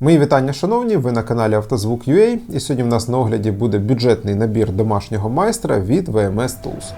Мої вітання, шановні! Ви на каналі Автозвук.ua і сьогодні в нас на огляді буде бюджетний набір домашнього майстра від VMS Tools.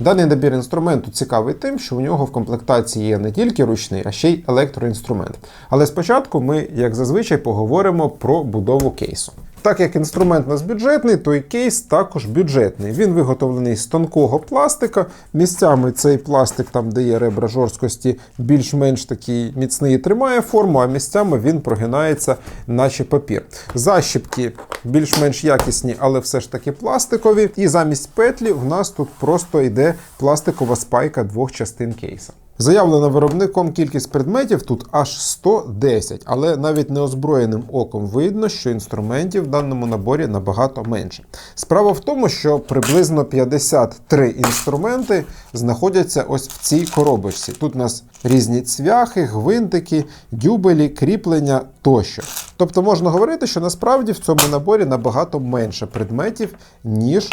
Даний набір інструменту цікавий тим, що у нього в комплектації є не тільки ручний, а ще й електроінструмент. Але спочатку ми, як зазвичай, поговоримо про будову кейсу. Так як інструмент у нас бюджетний, то і кейс також бюджетний. Він виготовлений з тонкого пластика. Місцями цей пластик, там де є ребра жорсткості, більш-менш такий міцний і тримає форму, а місцями він прогинається, наче папір. Защіпки більш-менш якісні, але все ж таки пластикові. І замість петлі в нас тут просто йде пластикова спайка двох частин кейса. Заявлена виробником кількість предметів тут аж 110, але навіть неозброєним оком видно, що інструментів в даному наборі набагато менше. Справа в тому, що приблизно 53 інструменти знаходяться ось в цій коробочці. Тут у нас різні цвяхи, гвинтики, дюбелі, кріплення тощо. Тобто можна говорити, що насправді в цьому наборі набагато менше предметів, ніж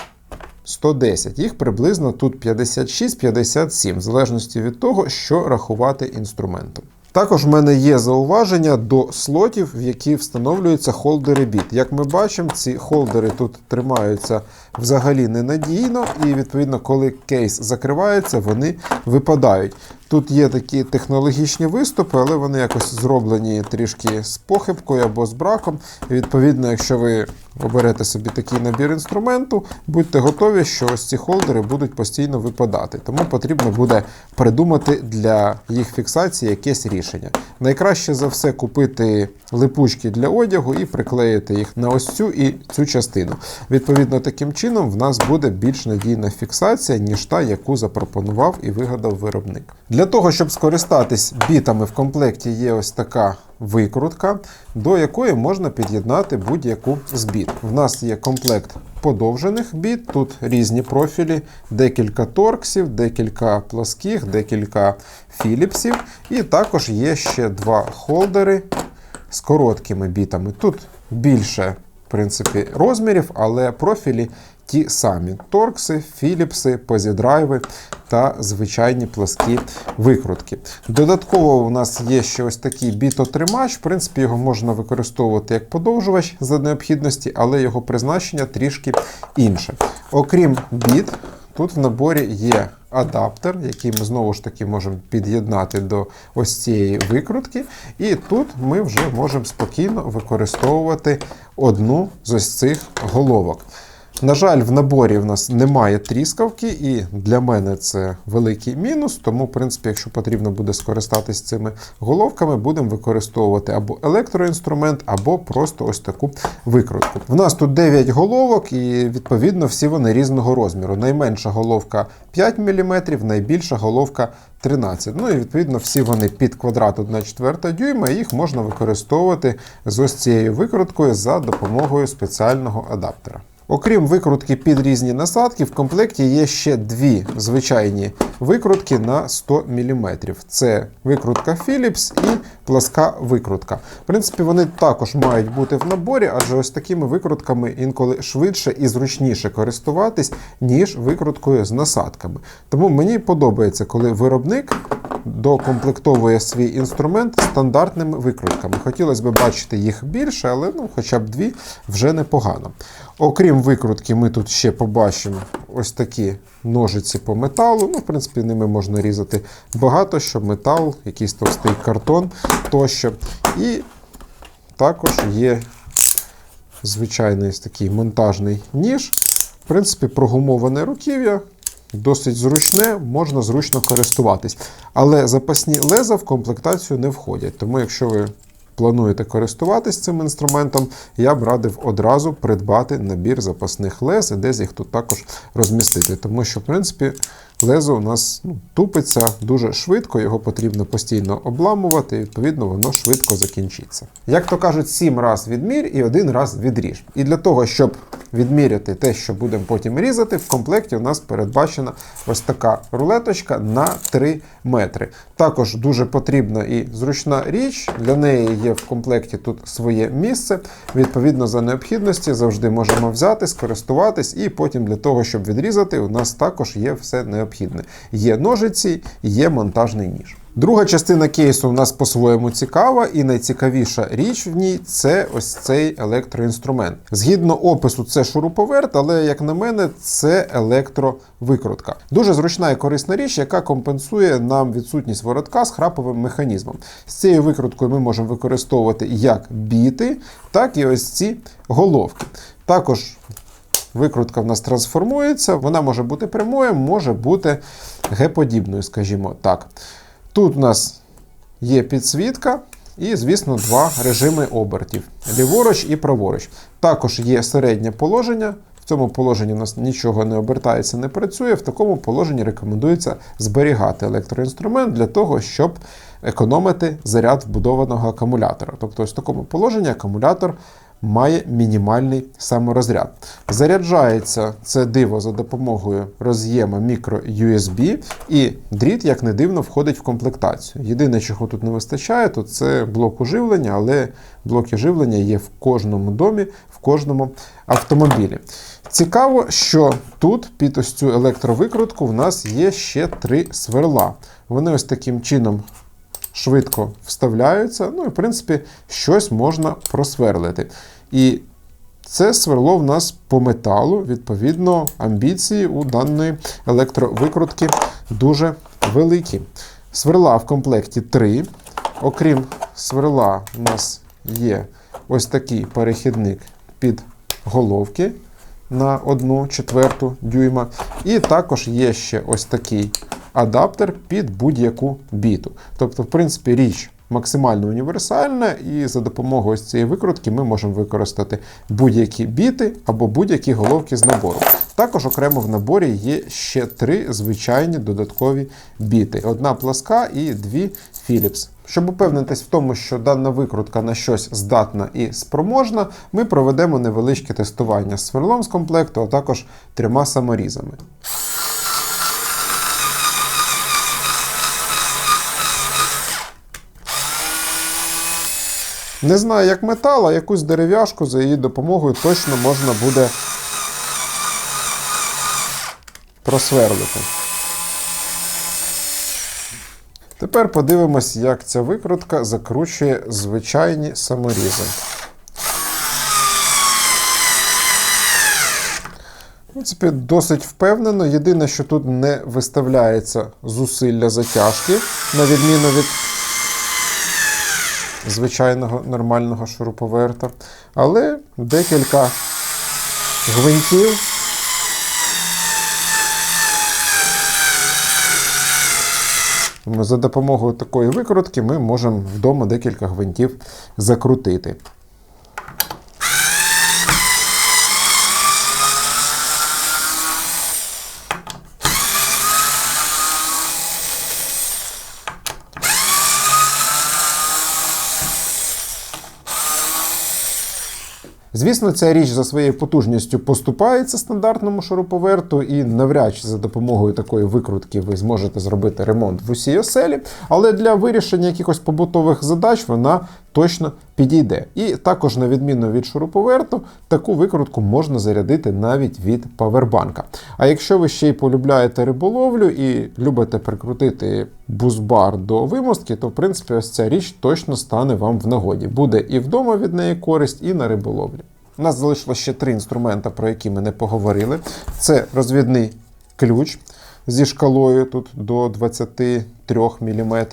110. Їх приблизно тут 56-57, в залежності від того, що рахувати інструментом. Також в мене є зауваження до слотів, в які встановлюються холдери біт. Як ми бачимо, ці холдери тут тримаються взагалі ненадійно, і відповідно, коли кейс закривається, вони випадають. Тут є такі технологічні виступи, але вони якось зроблені трішки з похибкою або з браком. І відповідно, якщо ви оберете собі такий набір інструменту, будьте готові, що ось ці холдери будуть постійно випадати. Тому потрібно буде придумати для їх фіксації якесь рішення. Найкраще за все купити липучки для одягу і приклеїти їх на ось цю і цю частину. Відповідно, таким чином в нас буде більш надійна фіксація, ніж та, яку запропонував і вигадав виробник. Для того, щоб скористатись бітами в комплекті, є ось така викрутка, до якої можна під'єднати будь-яку з біт. В нас є комплект подовжених біт, тут різні профілі, декілька торксів, декілька плоских, декілька філіпсів. І також є ще два холдери з короткими бітами. Тут більше в принципі, розмірів, але профілі ті самі: торкси, філіпси, позідрайви та звичайні пласкі викрутки. Додатково у нас є ще ось такий бітотримач. В принципі, його можна використовувати як подовжувач за необхідності, але його призначення трішки інше. Окрім біт, тут в наборі є адаптер, який ми знову ж таки можемо під'єднати до ось цієї викрутки. І тут ми вже можемо спокійно використовувати одну з ось цих головок. На жаль, в наборі в нас немає тріскавки, і для мене це великий мінус. Тому, в принципі, якщо потрібно буде скористатись цими головками, будемо використовувати або електроінструмент, або просто ось таку викрутку. В нас тут 9 головок, і відповідно всі вони різного розміру. Найменша головка 5 мм, найбільша головка 13. Ну і відповідно всі вони під квадрат 1,4 дюйма, і їх можна використовувати з ось цією викруткою за допомогою спеціального адаптера. Окрім викрутки під різні насадки, в комплекті є ще дві звичайні викрутки на 100 мм. Це викрутка Philips і пласка викрутка. В принципі, вони також мають бути в наборі, адже ось такими викрутками інколи швидше і зручніше користуватись, ніж викруткою з насадками. Тому мені подобається, коли виробник докомплектовує свій інструмент стандартними викрутками. Хотілося б бачити їх більше, але ну, хоча б дві вже непогано. Окрім викрутки, ми тут ще побачимо ось такі ножиці по металу. Ну, В принципі, ними можна різати багато що, метал, якийсь товстий картон тощо. І також є звичайний такий монтажний ніж. В принципі, прогумоване руків'я. Досить зручне, можна зручно користуватись. Але запасні леза в комплектацію не входять. Тому, якщо ви плануєте користуватись цим інструментом, я б радив одразу придбати набір запасних лез, і десь їх тут також розмістити. Тому що, в принципі, лезо у нас ну, тупиться дуже швидко, його потрібно постійно обламувати, і відповідно воно швидко закінчиться. Як то кажуть, сім раз відмір і один раз відріж. І для того, щоб відміряти те, що будемо потім різати, в комплекті у нас передбачена ось така рулеточка на 3 метри. Також дуже потрібна і зручна річ. Для неї є в комплекті тут своє місце. Відповідно, за необхідності завжди можемо взяти, скористуватись, і потім для того, щоб відрізати, у нас також є все необхідне. Є ножиці, є монтажний ніж. Друга частина кейсу у нас по-своєму цікава, і найцікавіша річ в ній це ось цей електроінструмент. Згідно опису, це шуруповерт, але як на мене, це електровикрутка. Дуже зручна і корисна річ, яка компенсує нам відсутність воротка з храповим механізмом. З цією викруткою ми можемо використовувати як біти, так і ось ці головки. Також Викрутка в нас трансформується, вона може бути прямою, може бути Г-подібною, скажімо так. Тут у нас є підсвітка і, звісно, два режими обертів: ліворуч і праворуч. Також є середнє положення. В цьому положенні у нас нічого не обертається, не працює. В такому положенні рекомендується зберігати електроінструмент для того, щоб економити заряд вбудованого акумулятора. Тобто, ось в такому положенні акумулятор має мінімальний саморозряд. Заряджається це диво за допомогою роз'єма micro-USB, і дріт, як не дивно, входить в комплектацію. Єдине, чого тут не вистачає, то це блок уживлення, але блоки живлення є в кожному домі, в кожному автомобілі. Цікаво, що тут під ось цю електровикрутку в нас є ще три сверла. Вони ось таким чином швидко вставляються. Ну і в принципі щось можна просверлити. І це сверло в нас по металу, відповідно, амбіції у даної електровикрутки дуже великі. Сверла в комплекті 3. Окрім сверла, у нас є ось такий перехідник під головки на 1 четверту дюйма. І також є ще ось такий адаптер під будь-яку біту. Тобто, в принципі, річ максимально універсальна, і за допомогою цієї викрутки ми можемо використати будь-які біти або будь-які головки з набору. Також окремо в наборі є ще три звичайні додаткові біти: одна пласка і дві Philips. Щоб упевнитись в тому, що дана викрутка на щось здатна і спроможна, ми проведемо невеличке тестування з сверлом з комплекту, а також трьома саморізами. Не знаю, як метал, а якусь дерев'яшку за її допомогою точно можна буде просверлити. Тепер подивимось, як ця викрутка закручує звичайні саморізи. В принципі, досить впевнено. Єдине, що тут не виставляється зусилля затяжки, на відміну від звичайного нормального шуруповерта. Але декілька гвинтів. За допомогою такої викрутки ми можемо вдома декілька гвинтів закрутити. Звісно, ця річ за своєю потужністю поступається стандартному шуруповерту, і навряд чи за допомогою такої викрутки ви зможете зробити ремонт в усій оселі, але для вирішення якихось побутових задач вона точно підійде. І також, на відміну від шуруповерту, таку викрутку можна зарядити навіть від павербанка. А якщо ви ще й полюбляєте риболовлю і любите прикрутити бузбар до вимостки, то в принципі ось ця річ точно стане вам в нагоді. Буде і вдома від неї користь, і на риболовлі. У нас залишилося ще три інструмента, про які ми не поговорили. Це розвідний ключ зі шкалою тут до 23 мм.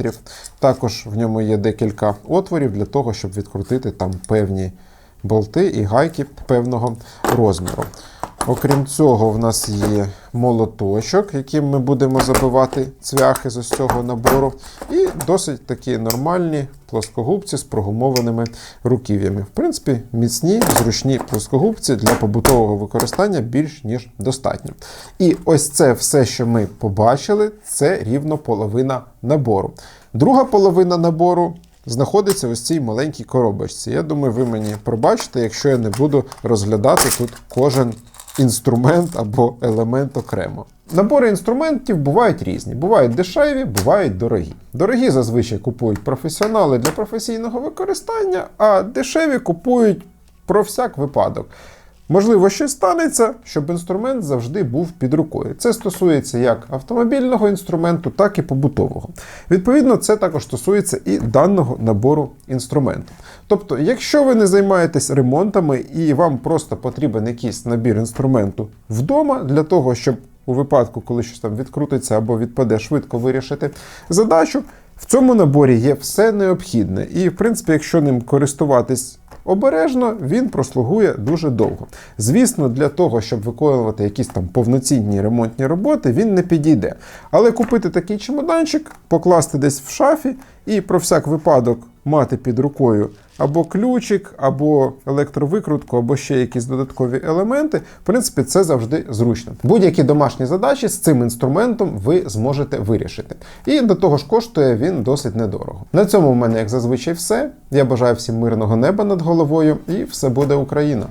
Також в ньому є декілька отворів для того, щоб відкрутити там певні болти і гайки певного розміру. Окрім цього, в нас є молоточок, яким ми будемо забивати цвяхи з ось цього набору. І досить такі нормальні плоскогубці з прогумованими руків'ями. В принципі, міцні, зручні плоскогубці для побутового використання більш ніж достатньо. І ось це все, що ми побачили, це рівно половина набору. Друга половина набору знаходиться ось цій маленькій коробочці. Я думаю, ви мені пробачите, якщо я не буду розглядати тут кожен інструмент або елемент окремо. Набори інструментів бувають різні. Бувають дешеві, бувають дорогі. Дорогі зазвичай купують професіонали для професійного використання, а дешеві купують про всяк випадок. Можливо, щось станеться, щоб інструмент завжди був під рукою. Це стосується як автомобільного інструменту, так і побутового. Відповідно, це також стосується і даного набору інструменту. Тобто, якщо ви не займаєтесь ремонтами і вам просто потрібен якийсь набір інструменту вдома для того, щоб у випадку, коли щось там відкрутиться або відпаде, швидко вирішити задачу, в цьому наборі є все необхідне. І, в принципі, якщо ним користуватись обережно, він прослугує дуже довго. Звісно, для того, щоб виконувати якісь там повноцінні ремонтні роботи, він не підійде. Але купити такий чемоданчик, покласти десь в шафі і про всяк випадок мати під рукою або ключик, або електровикрутку, або ще якісь додаткові елементи, в принципі, це завжди зручно. Будь-які домашні задачі з цим інструментом ви зможете вирішити. І до того ж коштує він досить недорого. На цьому в мене, як зазвичай, все. Я бажаю всім мирного неба над головою, і все буде Україна!